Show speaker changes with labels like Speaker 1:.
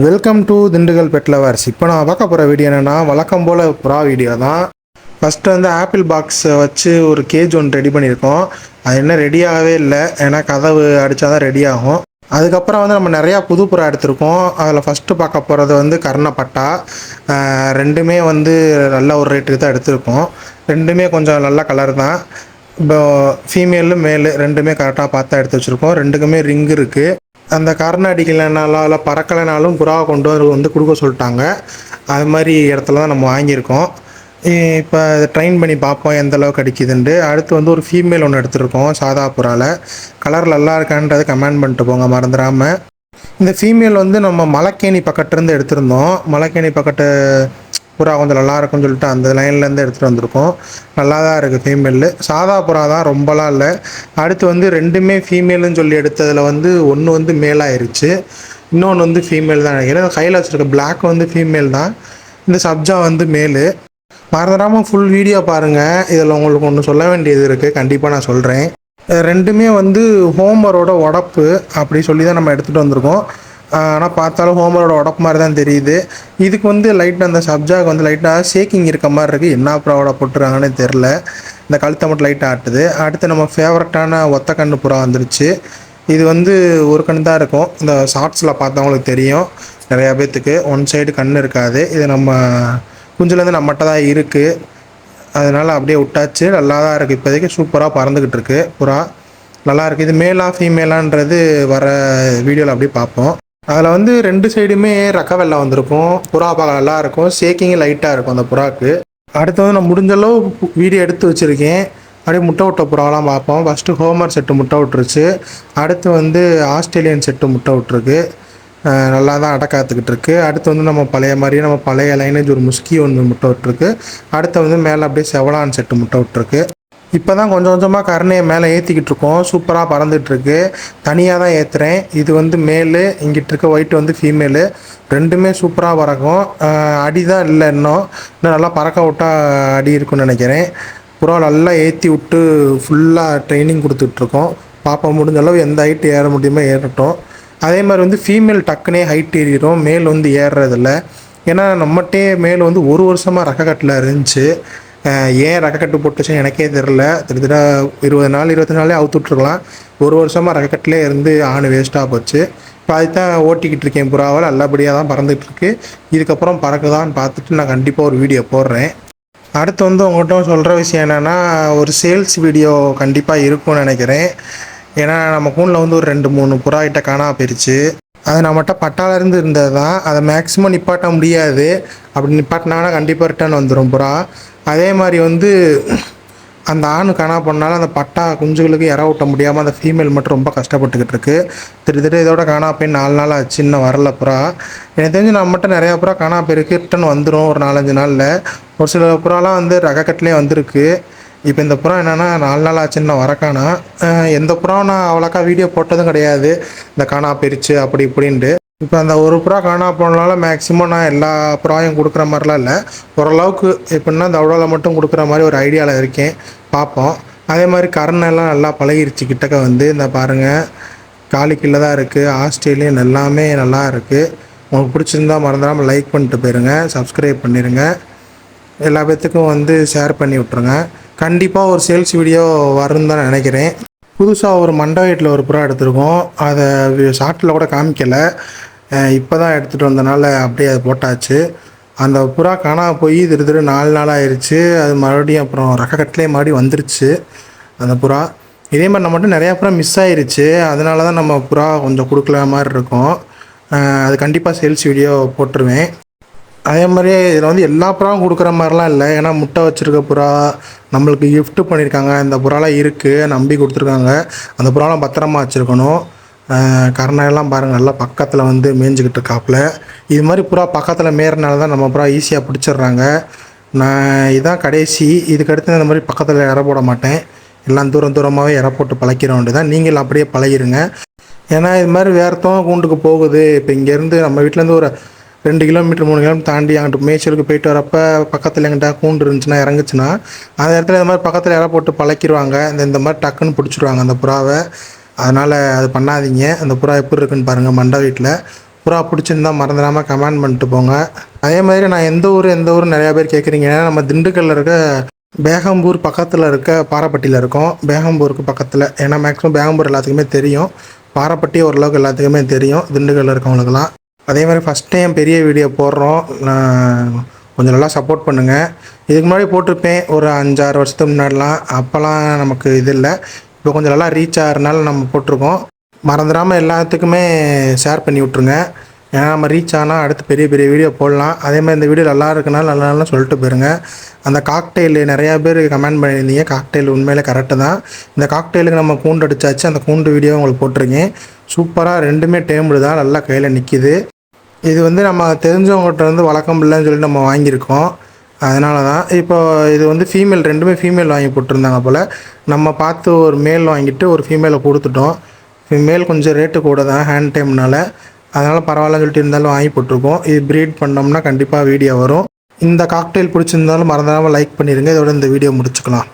Speaker 1: Welcome to Dindigul pet lovers இப்போ நான் பார்க்க போகிற வீடியோ என்னென்னா வழக்கம் போல் புறா வீடியோ தான். ஃபஸ்ட்டு வந்து ஆப்பிள் பாக்ஸை வச்சு ஒரு கேஜ் ஒன்று ரெடி பண்ணியிருக்கோம். அது என்ன ரெடியாகவே இல்லை. ஏன்னா கதவு அடித்தா தான் ரெடி ஆகும். அதுக்கப்புறம் வந்து நம்ம நிறையா புது புறா எடுத்திருக்கோம். அதில் ஃபஸ்ட்டு பார்க்க போகிறது வந்து கர்ணப்பட்டா ரெண்டுமே வந்து நல்ல ஒரு ரேட்டுக்கு தான் எடுத்திருக்கோம். ரெண்டுமே கொஞ்சம் நல்ல கலர் தான். இப்போ ஃபீமேலு மேலு ரெண்டுமே கரெக்டாக பார்த்தா எடுத்து வச்சுருக்கோம். ரெண்டுக்குமே ரிங் இருக்குது அந்த கரண அடிக்கலைனால பறக்கலைனாலும் புறாவை கொண்டு வந்து வந்து கொடுக்க சொல்லிட்டாங்க. அது மாதிரி இடத்துல தான் நம்ம வாங்கியிருக்கோம். இப்போ அதை ட்ரைன் பண்ணி பார்ப்போம் எந்த அளவுக்கு அடிக்குதுன்ட்டு. அடுத்து வந்து ஒரு ஃபீமேல் ஒன்று எடுத்திருக்கோம் சாதா புறாவில் கலர் நல்லா இருக்கான்றதை கமெண்ட் பண்ணிட்டு போங்க மறந்துடாமல் இந்த ஃபீமேல் வந்து நம்ம மலக்கேணி பக்கத்துலேருந்து எடுத்திருந்தோம். மலக்கேணி பக்கத்து புறா கொஞ்சம் நல்லா இருக்கும்னு சொல்லிட்டு அந்த லைன்லேருந்து எடுத்துகிட்டு வந்திருக்கோம். நல்லா தான் இருக்குது ஃபீமேலு சாதா புறா தான் ரொம்பலாம் இல்லை. அடுத்து வந்து ரெண்டுமே ஃபீமேலுன்னு சொல்லி எடுத்ததில் வந்து ஒன்று வந்து மேலாயிருச்சு இன்னொன்று வந்து ஃபீமேல் தான் நினைக்கிறேன். கையில் வச்சுருக்க பிளாக் வந்து ஃபீமேல் தான். இந்த சப்ஜா வந்து மேலு மறந்துடாமல் ஃபுல் வீடியோ பாருங்கள் இதில் உங்களுக்கு ஒன்று சொல்ல வேண்டியது இருக்குது கண்டிப்பாக நான் சொல்கிறேன் ரெண்டுமே வந்து ஹோமரோட உடப்பு அப்படி சொல்லி தான் நம்ம எடுத்துகிட்டு வந்திருக்கோம். ஆனால் பார்த்தாலும் ஹோமரோட உடப்பு மாதிரி தான் தெரியுது. இதுக்கு வந்து லைட்டாக அந்த சப்ஜாக்கு வந்து லைட்டாக ஷேக்கிங் இருக்க மாதிரி இருக்குது என்ன ப்ராவோட போட்டுருக்காங்கன்னு தெரில இந்த கழுத்தை மட்டும் லைட்டாக ஆட்டுது. அடுத்து நம்ம ஃபேவரட்டான ஒத்த கண்ணு புறா வந்துருச்சு. இது வந்து ஒரு கண் தான் இருக்கும். இந்த ஷார்ட்ஸில் பார்த்தவங்களுக்கு தெரியும். நிறையா பேர்த்துக்கு ஒன் சைடு கண் இருக்காது. இது நம்ம குஞ்சுலேருந்து நம்மகிட்ட தான் இருக்குது அதனால் அப்படியே விட்டாச்சு. நல்லா தான் இருக்குது இப்போதைக்கு சூப்பராக பறந்துக்கிட்டு இருக்கு புறா. நல்லா இருக்குது இது மேலா ஃபீமேலான்றது வர வீடியோவில் அப்படியே பார்ப்போம். அதில் வந்து ரெண்டு சைடுமே ரக்க வெள்ளை வந்திருக்கும். புறா பார்க்க நல்லா இருக்கும். சேக்கிங் லைட்டாக இருக்கும் அந்த புறாக்கு. அடுத்து வந்து நான் முடிஞ்ச அளவு வீடியோ எடுத்து வச்சுருக்கேன். அப்படியே முட்டை விட்ட புறாலாம் பார்ப்போம். ஃபஸ்ட்டு ஹோமர் செட்டு முட்டை விட்டுருச்சு. அடுத்து வந்து ஆஸ்திரேலியன் செட்டு முட்டை விட்டுருக்கு. நல்லா தான் அடை காத்துக்கிட்டு இருக்கு. அடுத்து வந்து நம்ம பழைய மாதிரியே நம்ம பழைய லைனேஜ் ஒரு முஸ்கி ஒன்று முட்டை விட்டுருக்கு. அடுத்து வந்து மேலே அப்படியே செவலான் செட்டு முட்டை விட்டுருக்கு. இப்போ தான் கொஞ்சம் கொஞ்சமாக கருணையை மேலே ஏற்றிக்கிட்டு இருக்கோம். சூப்பராக பறந்துட்டுருக்கு. தனியாக தான் ஏற்றுறேன் இது வந்து மேலு இங்கிட்டு இருக்க ஒயிட் வந்து ஃபீமேலு ரெண்டுமே சூப்பராக பறக்கும். அடி தான் இல்லை இன்னும். இன்னும் நல்லா பறக்க விட்டா அடி இருக்குன்னு நினைக்கிறேன். புறா நல்லா ஏற்றி விட்டு ஃபுல்லாக ட்ரைனிங் கொடுத்துட்ருக்கோம் பாப்பா முடிஞ்ச அளவு எந்த ஹைட்டு ஏற முடியுமோ ஏறட்டும். அதே மாதிரி வந்து ஃபீமேல் டக்குனே ஹைட் ஏறிடும் மேல் வந்து ஏறுறதில்ல. ஏன்னா நம்மகிட்டே மேல் வந்து ஒரு வருஷமாக ரக்கக்கட்டில் இருந்துச்சு. ஏன் ரகக்கட்டு போட்டுச்சுன்னு எனக்கே தெரில கிட்டத்தட்ட இருபது நாள் இருபத்தி நாளே அவுத்து விட்ருக்கலாம் ஒரு வருஷமாக ரகக்கட்டிலே இருந்து ஆணு வேஸ்ட்டாக போச்சு. இப்போ அதுதான் ஓட்டிக்கிட்டு இருக்கேன். புறாவில் நல்லபடியாக தான் பறந்துட்டு இருக்கு. இதுக்கப்புறம் பறக்குதான்னு பார்த்துட்டு நான் கண்டிப்பாக ஒரு வீடியோ போடுறேன். அடுத்து வந்து உங்கள்கிட்ட சொல்கிற விஷயம் என்னென்னா ஒரு சேல்ஸ் வீடியோ கண்டிப்பாக இருக்கும்னு நினைக்கிறேன். ஏன்னா நம்ம கூண்டில் வந்து ஒரு ரெண்டு மூணு புறா கிட்ட காணா போயிருச்சு. அது நம்மகிட்ட பட்டாலருந்து இருந்தது தான் அதை மேக்ஸிமம் நிப்பாட்ட முடியாது. அப்படி நிப்பாட்டினாங்கன்னா கண்டிப்பாக ரிட்டர்ன் வந்துடும் புறா. அதே மாதிரி வந்து அந்த ஆண் காணா பண்ணாலும் அந்த பட்டா குஞ்சுகளுக்கு இற ஊட்ட முடியாமல் அந்த ஃபீமேல் மட்டும் ரொம்ப கஷ்டப்பட்டுக்கிட்டு இருக்கு. திரு திரு இதோட காணா போய் நாலு நாள் ஆச்சு இன்னும் வரல புறா. எனக்கு தெரிஞ்சு நம்மகிட்ட நிறையா புறா காணா போயிருக்கு. ரிட்டன் வந்துடும் ஒரு நாலஞ்சு நாளில். ஒரு சில புறாலாம் வந்து ரகக்கட்டிலே வந்திருக்கு. இப்போ இந்த புறா என்னென்னா நாலு நாள் ஆச்சுன்னு இன்னும் வரக்கானா எந்த புறாவும் நான் அவ்வளோக்கா வீடியோ போட்டதும் கிடையாது. இந்த காணா போயிருச்சு அப்படி இப்படின்ட்டு. இப்போ அந்த ஒரு புறா காணா போனால மேக்ஸிமம் நான் எல்லா புறாயும் கொடுக்குற மாதிரிலாம் இல்லை. ஓரளவுக்கு எப்படின்னா இந்த அவ்வளோவில் மட்டும் கொடுக்குற மாதிரி ஒரு ஐடியாவில் இருக்கேன். பார்ப்போம் அதே மாதிரி கருணெல்லாம் நல்லா பழகிருச்சு கிட்டக்க வந்து. இந்த பாருங்கள் காலிக்கில்ல தான் இருக்குது ஆஸ்திரேலியன் எல்லாமே நல்லா இருக்குது உங்களுக்கு பிடிச்சிருந்தா மறந்துடாமல் லைக் பண்ணிட்டு போயிருங்க. சப்ஸ்கிரைப் பண்ணிடுங்க எல்லா பேர்த்துக்கும் வந்து ஷேர் பண்ணி விட்ருங்க கண்டிப்பாக ஒரு சேல்ஸ் வீடியோ வரும்னு தான் நினைக்கிறேன். புதுசாக ஒரு மண்டை வீட்டில் ஒரு புறா எடுத்திருக்கோம். அதை ஷார்ட்டில் கூட காமிக்கலை. இப்போ தான் எடுத்துகிட்டு வந்தனால அப்படியே அது போட்டாச்சு. அந்த புறா காணாம போய் திரு திரு நாலு நாள் ஆயிடுச்சு அது மறுபடியும் அப்புறம் ரக்கக்கட்டிலே மறுபடியும் வந்துருச்சு அந்த புறா. இதே மாதிரி நம்மகிட்ட நிறையா புறா மிஸ் ஆயிருச்சு. அதனால தான் நம்ம புறா கொஞ்சம் கொடுக்கல மாதிரி இருக்கும். அது கண்டிப்பாக சேல்ஸ் வீடியோ போட்டுருவேன். அதே மாதிரியே இதில் வந்து எல்லா புறாவும் கொடுக்குற மாதிரிலாம் இல்லை. ஏன்னா முட்டை வச்சுருக்க புறா நம்மளுக்கு கிஃப்ட்டு பண்ணியிருக்காங்க இந்த புறாலாம் இருக்குது நம்பி கொடுத்துருக்காங்க. அந்த புறாலாம் பத்திரமா வச்சுருக்கணும். கருணையெல்லாம் பாருங்கள் நல்லா பக்கத்தில் வந்து மேய்ஞ்சிக்கிட்டு இருக்காப்புல. இது மாதிரி புறா பக்கத்தில் மேறனால தான் நம்ம புறா ஈஸியாக பிடிச்சிடுறாங்க. நான் இதுதான் கடைசி. இதுக்கடுத்து இந்த மாதிரி பக்கத்தில் இற போட மாட்டேன். எல்லாம் தூரம் தூரமாகவே இற போட்டு பழக்கிற வேண்டியதான் நீங்கள் அப்படியே பழகிருங்க. ஏன்னா இது மாதிரி வேறத்தவங்க கூண்டுக்கு போகுது. இப்போ இங்கேருந்து நம்ம வீட்டிலேருந்து ஒரு ரெண்டு கிலோமீட்டர் மூணு கிலோமீட்டர் தாண்டி அங்கிட்டு மேய்ச்சலுக்கு போயிட்டு வரப்ப பக்கத்தில் எங்கிட்ட கூண்டு இருந்துச்சுன்னா இறங்குச்சுன்னா அந்த இடத்துல இந்த மாதிரி பக்கத்தில் இற போட்டு பழக்கிடுவாங்க. இந்த இந்த மாதிரி டக்குன்னு பிடிச்சிருவாங்க அந்த புறாவை. அதனால் அது பண்ணாதீங்க. அந்த புறா எப்படி இருக்குன்னு பாருங்கள் மண்டை வீட்டில். புறா பிடிச்சிருந்தா மறந்துடாமல் கமெண்ட் பண்ணிட்டு போங்க. அதே மாதிரி நான் எந்த ஊர் எந்த ஊர் நிறையா பேர் கேட்குறீங்கன்னா நம்ம திண்டுக்கல்லில் இருக்க பேகம்பூர் பக்கத்தில் இருக்க பாறைப்பட்டியில் இருக்கோம். பேகம்பூருக்கு பக்கத்தில். ஏன்னா மேக்ஸிமம் பேகம்பூர் எல்லாத்துக்குமே தெரியும். பாறைப்பட்டி ஓரளவுக்கு எல்லாத்துக்குமே தெரியும். திண்டுக்கல்லில் இருக்கவங்களுக்குலாம் அதே மாதிரி ஃபஸ்ட் டைம் பெரிய வீடியோ போடுறோம். நான் கொஞ்சம் நல்லா சப்போர்ட் பண்ணுங்கள் இதுக்கு முன்னாடி போட்டிருப்பேன். ஒரு அஞ்சாறு வருஷத்துக்கு முன்னாடிலாம். அப்போல்லாம் நமக்கு இது இல்லை. இப்போ கொஞ்சம் நல்லா ரீச் ஆகிறனால நம்ம போட்டிருக்கோம். மறந்துடாமல் எல்லாத்துக்குமே ஷேர் பண்ணி விட்ருங்க ஏன்னா நம்ம ரீச் ஆனால் அடுத்து பெரிய பெரிய வீடியோ போடலாம். அதே மாதிரி இந்த வீடியோ நல்லா இருக்குனால நல்லா நல்லா சொல்லிட்டு போயிருங்க. அந்த காக்டெயில் நிறையா பேர் கமெண்ட் பண்ணியிருந்தீங்க. காக்டெயில் உண்மையிலே கரெக்டு தான். இந்த காக்டெயிலுக்கு நம்ம கூண்டு அடித்தாச்சு அந்த கூண்டு வீடியோ உங்களுக்கு போட்டிருக்கேன். சூப்பராக ரெண்டுமே டேம்பிள் தான். நல்லா கையில் நிற்கிது இது வந்து நம்ம தெரிஞ்சவங்ககிட்ட இருந்து வழக்கம் இல்லைன்னு சொல்லி நம்ம வாங்கியிருக்கோம். அதனால தான் இப்போ இது வந்து ஃபீமேல் ரெண்டுமே ஃபீமேல் வாங்கி போட்டிருந்தாங்க போல். நம்ம பார்த்து ஒரு மேல் வாங்கிட்டு ஒரு ஃபீமேலை கொடுத்துட்டோம். ஃபீமேல் கொஞ்சம் ரேட்டு கூட தான் ஹேண்ட் டைம்னால அதனால் பரவாயில்லன்னு சொல்லிட்டு இருந்தாலும் வாங்கி போட்டிருக்கோம். இது ப்ரீட் பண்ணோம்னா கண்டிப்பாக வீடியோ வரும். இந்த காக்டெயில் பிடிச்சிருந்தாலும் மறந்துடாமல் லைக் பண்ணிடுங்க இதோட இந்த வீடியோ முடிச்சுக்கலாம்.